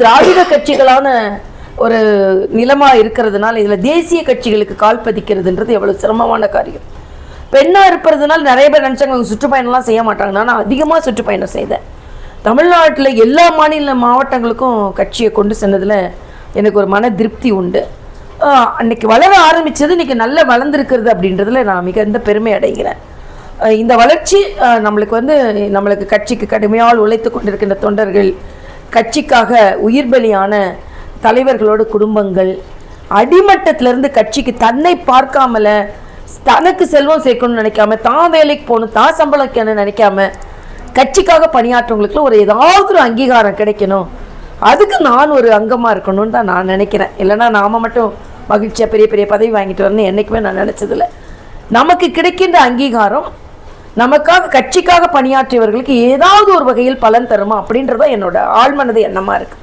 திராவிட கட்சிகளான ஒரு நிலமா இருக்கிறதுனால இதுல தேசிய கட்சிகளுக்கு கால் பதிக்கிறதுன்றது எவ்வளவு சிரமமான காரியம். பெண்ணா இருப்பதுனால நிறைய பேர் நினைச்சாங்க சுற்றுப்பயணம்லாம் செய்ய மாட்டாங்க நான் அதிகமா சுற்றுப்பயணம் செய்தேன். தமிழ்நாட்டில் எல்லா மாநில மாவட்டங்களுக்கும் கட்சியை கொண்டு சென்றதுல எனக்கு ஒரு மன திருப்தி உண்டு. அன்னைக்கு வளர ஆரம்பிச்சது இன்னைக்கு நல்லா வளர்ந்துருக்கிறது அப்படின்றதுல நான் மிகுந்த பெருமை அடைகிறேன். இந்த வளர்ச்சி நம்மளுக்கு வந்து நம்மளுக்கு கட்சிக்கு கடுமையால் உழைத்து கொண்டிருக்கின்ற தொண்டர்கள் கட்சிக்காக உயிர் பலியான தலைவர்களோட குடும்பங்கள் அடிமட்டத்திலிருந்து கட்சிக்கு தன்னை பார்க்காமல தனக்கு செல்வம் சேர்க்கணும்னு நினைக்காம தான் வேலைக்கு போகணும் தான் சம்பளம் நினைக்காம கட்சிக்காக பணியாற்றவங்களுக்குலாம் ஒரு ஏதாவது ஒரு அங்கீகாரம் கிடைக்கணும். அதுக்கு நான் ஒரு அங்கமாக இருக்கணும்னு தான் நான் நினைக்கிறேன். இல்லைன்னா நாம மட்டும் மகிழ்ச்சியாக பெரிய பெரிய பதவி வாங்கிட்டு வரணும்னு என்றைக்குமே நான் நினச்சதில்லை. நமக்கு கிடைக்கின்ற அங்கீகாரம் நமக்காக கட்சிக்காக பணியாற்றியவர்களுக்கு ஏதாவது ஒரு வகையில் பலன் தருமா அப்படின்றதான் என்னோட ஆழ்மனது எண்ணமாக இருக்குது